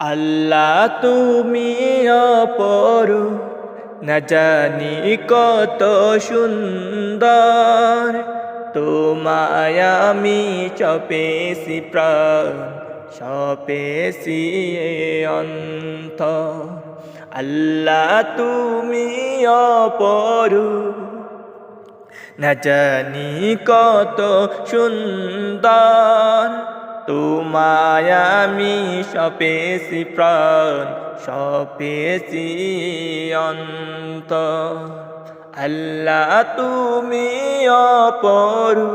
আল্লাহ তুমি অপরু না জানি কত সুন্দর। তোমায় আমি চপেছি প্রাণ সপেছি অন্ত আল্লাহ তুমি অপরু না জানি কত সুন্দর। তোমায় আমি সপেছি প্রাণ, সপেছি অন্ত। আল্লাহ তুমি অপরু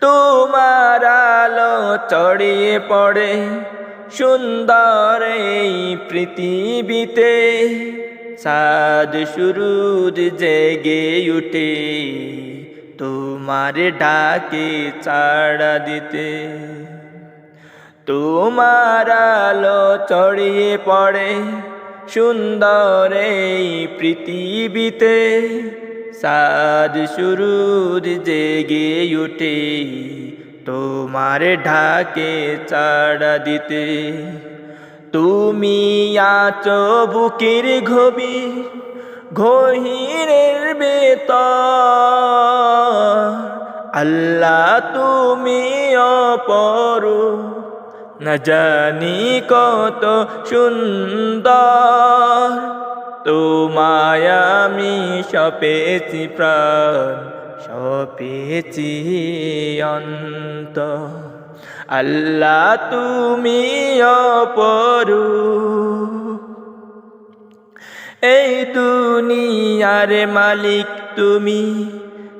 তোমার আলো চড়িয়ে পড়ে সুন্দর এই পৃথিবীতে। সাদ সুরুজ জেগে উঠে তোমার ডাকে চাড়া দিতে। তোমার আলো চড়িয়ে পড়ে সুন্দর এই পৃথিবীতে। সাদ সুরুর জেগে উঠে তোমার ঢাকে চাড়া দিতে। তুমি আছো বুকের ঘবি ঘহিরের বেতর আল্লাহ তুমি অপরু না জানি কত সুন্দর। তোমায় আমি সপেছি প্রাণ, সপেছি অন্ত আল্লাহ তুমি অপরু এই দুনিয়ার মালিক তুমি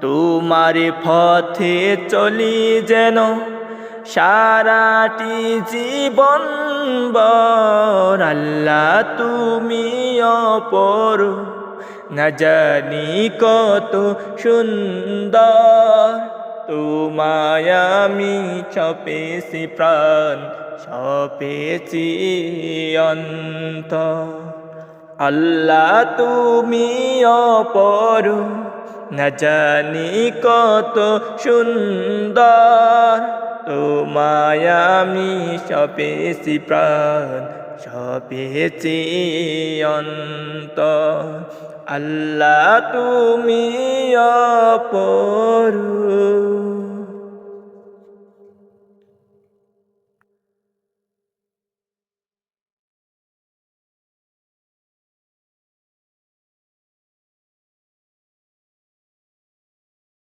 তোমার পথে চলি যেন সারাটি জীবন বর। আল্লাহ, তুমি অপর। না জানি কত সুন্দর। তোমায় আমি ছপেছি প্রাণ সপেছি অন্ত আল্লাহ, তুমি অপরু। না জানি কত সুন্দর। তোমায় আমি সপেছি প্রাণ সপেছি অন্ত আল্লাহ তুমি অপরু